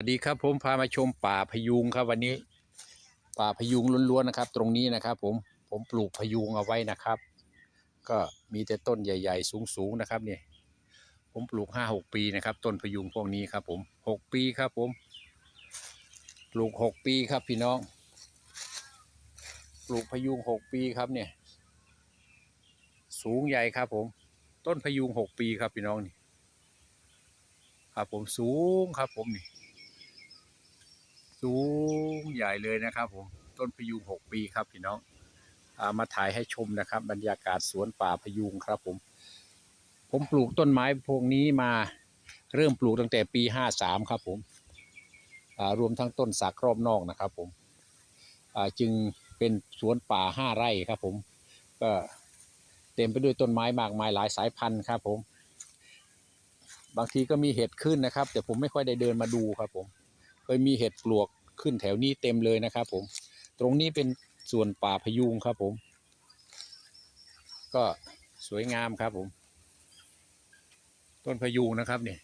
สวัสดีครับผมพามาชมป่าพยุงครับวันนี้ ป่าพยุงล้วนๆนะครับ ตรงนี้นะครับ ผมผมปลูกพยุงเอาไว้นะครับ ก็มีแต่ต้นใหญ่ ๆ สูงๆนะครับเนี่ยผมปลูกห้าหกปีนะครับ ต้นพยุงพวกนี้ครับ ผมหกปีครับ ผม ปลูกหกปีครับพี่น้อง ปลูกพยุงหกปีครับเนี่ย สูงใหญ่ครับ ผม ต้นพยุงหกปีครับพี่น้องนี่ ครับ ผมสูงครับ ผมนี่ สูงใหญ่เลยนะครับผมต้นพยุงหกปีครับพี่น้องามาถ่ายให้ชมนะครับ บรรยากาศสวนป่าพยุงครับผม ผมปลูกต้นไม้พวกนี้มาเริ่มปลูกตั้งแต่ปีห้าสามครับผมรวมทั้งต้นสักรอบนอกนะครับผมจึงเป็นสวนป่าห้าไร่ครับผมก็เต็มไปด้วยต้นไม้มากมายหลายสายพันธุ์ครับผม บางทีก็มีเห็ดขึ้นนะครับ แต่ผมไม่ค่อยได้เดินมาดูครับผม เคยมีเห็ดปลวกขึ้นแถวนี้เต็มเลยนะครับ ผม ตรงนี้เป็นส่วนป่าพยุงครับผม ก็สวยงามครับผม ต้นพยุงนะครับเนี่ย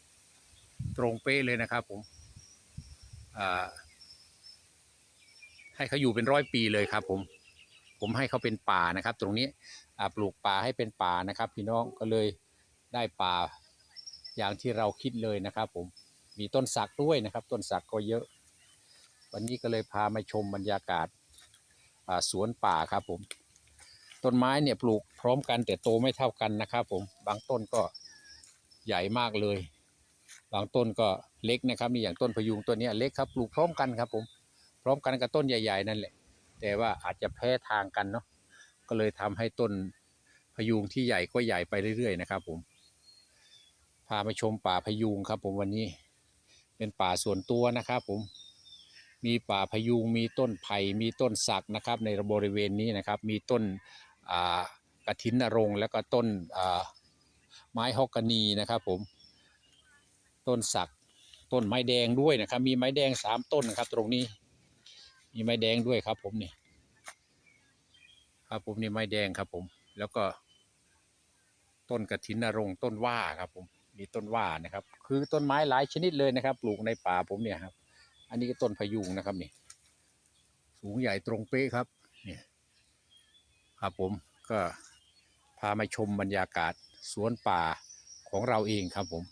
ตรงเป๊ะเลยนะครับ ผมให้เขาอยู่เป็นร้อยปีเลยครับ ผม ผมให้เขาเป็นป่านะครับ ตรงนี้ปลูกป่าให้เป็นป่านะครับ พี่น้องก็เลยได้ป่าอย่างที่เราคิดเลยนะครับ ผม มีต้นสักด้วยนะครับ ต้นสักก็เยอะ วันนี้ก็เลยพามาชมบรรยากาศสวนป่าครับผม ต้นไม้เนี่ยปลูกพร้อมกันแต่โตไม่เท่ากันนะครับผมบางต้นก็ใหญ่มากเลย บางต้นก็เล็กนะครับนี่อย่างต้นพยุงตัวนี้เล็กครับปลูกพร้อมกันครับผมพร้อมกันกับต้นใหญ่ๆนั่นแหละ แต่ว่าอาจจะแพ้ทางกันเนาะก็เลยทำให้ต้นพยุงที่ใหญ่ก็ใหญ่ไปเรื่อยๆนะครับผมพามาชมป่าพยุงครับผมวันนี้ เป็นป่าส่วนตัวนะครับผมมีป่าพยุงมีต้นไผ่มีต้นสักนะครับ ในบริเวณนี้นะครับ มีต้นกระถินนรงแล้วก็ต้นไม้ฮอกกานีนะครับผมต้นสักต้นไม้แดงด้วยนะครับ มีไม้แดงสามต้นนะครับ ตรงนี้ มีไม้แดงด้วยครับ ผมนี่ครับผมนี่ไม้แดงครับผม แล้วก็ต้นกระถินนรงต้นว่าครับผม มีต้นว่านะครับ คือต้นไม้หลายชนิดเลยนะครับ ปลูกในป่าผมเนี่ยครับ อันนี้ก็ต้นพยุงนะครับนี่ สูงใหญ่ตรงเป๊ะครับเนี่ยครับผมก็พามาชมบรรยากาศสวนป่าของเราเองครับผม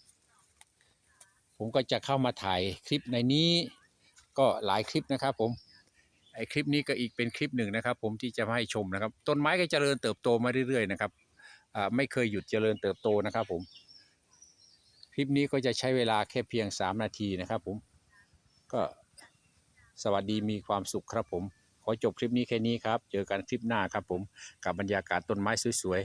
ผมก็จะเข้ามาถ่ายคลิปในนี้ก็หลายคลิปนะครับผมไอคลิปนี้ก็อีกเป็นคลิปหนึ่งนะครับ ผมที่จะมาให้ชมนะครับ ต้นไม้ก็เจริญเติบโตมาเรื่อยๆนะครับอ่าไม่เคยหยุดเจริญเติบโตนะครับผม คลิปนี้ก็จะใช้เวลาแค่เพียง 3 นาทีนะครับผม ก็สวัสดีมีความสุขครับผม ขอจบคลิปนี้แค่นี้ครับ เจอกันคลิปหน้าครับผม กับบรรยากาศต้นไม้สวย